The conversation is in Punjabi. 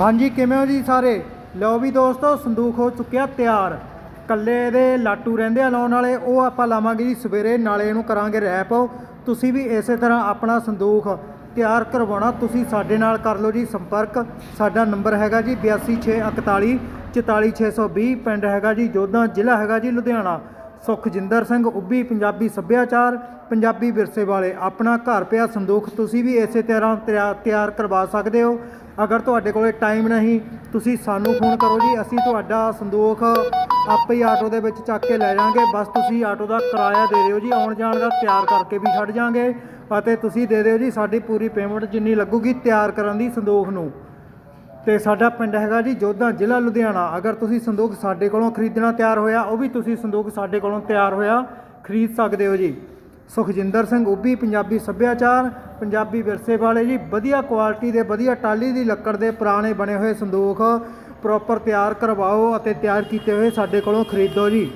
ਹਾਂਜੀ, ਕਿਵੇਂ ਹੋ ਜੀ ਸਾਰੇ? ਲਓ ਵੀ ਦੋਸਤੋ ਸੰਦੂਕ ਹੋ ਚੁੱਕਿਆ ਤਿਆਰ। ਕੱਲੇ ਦੇ ਲਾਟੂ ਰਹਿੰਦੇ ਆ, ਲਾਉਣ ਵਾਲੇ, ਉਹ ਆਪਾਂ ਲਾਵਾਂਗੇ ਜੀ ਸਵੇਰੇ, ਨਾਲੇ ਇਹਨੂੰ ਕਰਾਂਗੇ ਰੈਪ। ਤੁਸੀਂ ਵੀ ਇਸੇ ਤਰ੍ਹਾਂ ਆਪਣਾ ਸੰਦੂਖ ਤਿਆਰ ਕਰਵਾਉਣਾ, ਤੁਸੀਂ ਸਾਡੇ ਨਾਲ ਕਰ ਲਓ ਜੀ ਸੰਪਰਕ। ਸਾਡਾ ਨੰਬਰ ਹੈਗਾ ਜੀ 82641 44620 ਪਿੰਡ ਹੈਗਾ ਜੀ ਜੋਧਾ, ਜ਼ਿਲ੍ਹਾ ਹੈਗਾ ਜੀ ਲੁਧਿਆਣਾ। ਸੁਖਜਿੰਦਰ ਸਿੰਘ ਉੱਭੀ, ਪੰਜਾਬੀ ਸੱਭਿਆਚਾਰ, ਪੰਜਾਬੀ ਵਿਰਸੇ ਵਾਲੇ। ਆਪਣਾ ਘਰ ਪਿਆ ਸੰਦੂਖ, ਤੁਸੀਂ ਵੀ ਇਸੇ ਤਰ੍ਹਾਂ ਤਿਆ- ਤਿਆਰ ਕਰਵਾ ਸਕਦੇ ਹੋ। ਅਗਰ ਤੁਹਾਡੇ ਕੋਲੇ ਟਾਈਮ ਨਹੀਂ, ਤੁਸੀਂ ਸਾਨੂੰ ਫੋਨ ਕਰੋ ਜੀ, ਅਸੀਂ ਤੁਹਾਡਾ ਸੰਦੋਖ ਆਪੇ ਹੀ ਆਟੋ ਦੇ ਵਿੱਚ ਚੱਕ ਕੇ ਲੈ ਜਾਾਂਗੇ ਬਸ ਤੁਸੀਂ ਆਟੋ ਦਾ ਕਿਰਾਇਆ ਦੇ ਦਿਓ ਜੀ, ਆਉਣ ਜਾਣ ਦਾ ਤਿਆਰ ਕਰਕੇ ਵੀ ਛੱਡ ਜਾਾਂਗੇ ਅਤੇ ਤੁਸੀਂ ਦੇ ਦਿਓ ਜੀ, ਸਾਡੀ ਪੂਰੀ ਪੇਮੈਂਟ ਜਿੰਨੀ ਲੱਗੂਗੀ ਤਿਆਰ ਕਰਨ ਦੀ ਸੰਦੋਖ ਨੂੰ। ਤੇ ਸਾਡਾ ਪਿੰਡ ਹੈਗਾ ਜੀ, ਜੋਧਾ ਜ਼ਿਲ੍ਹਾ ਲੁਧਿਆਣਾ। ਅਗਰ ਤੁਸੀਂ ਸੰਦੂਕ ਸਾਡੇ ਕੋਲੋਂ ਖਰੀਦਣਾ ਤਿਆਰ ਹੋਇਆ, ਉਹ ਵੀ ਤੁਸੀਂ ਸੰਦੂਕ ਸਾਡੇ ਕੋਲੋਂ ਤਿਆਰ ਹੋਇਆ ਖਰੀਦ ਸਕਦੇ ਹੋ ਜੀ। ਸੁਖਜਿੰਦਰ ਸਿੰਘ ਉੱਭੀ, ਪੰਜਾਬੀ ਸੱਭਿਆਚਾਰ, ਪੰਜਾਬੀ ਵਿਰਸੇ ਵਾਲੇ ਜੀ, ਵਧੀਆ ਕੁਆਲਿਟੀ ਦੇ, ਵਧੀਆ ਟਾਲੀ ਦੀ ਲੱਕੜ ਦੇ ਪੁਰਾਣੇ ਬਣੇ ਹੋਏ ਸੰਦੂਕ ਪ੍ਰੋਪਰ ਤਿਆਰ ਕਰਵਾਓ ਅਤੇ ਤਿਆਰ ਕੀਤੇ ਹੋਏ ਸਾਡੇ ਕੋਲੋਂ ਖਰੀਦੋ ਜੀ।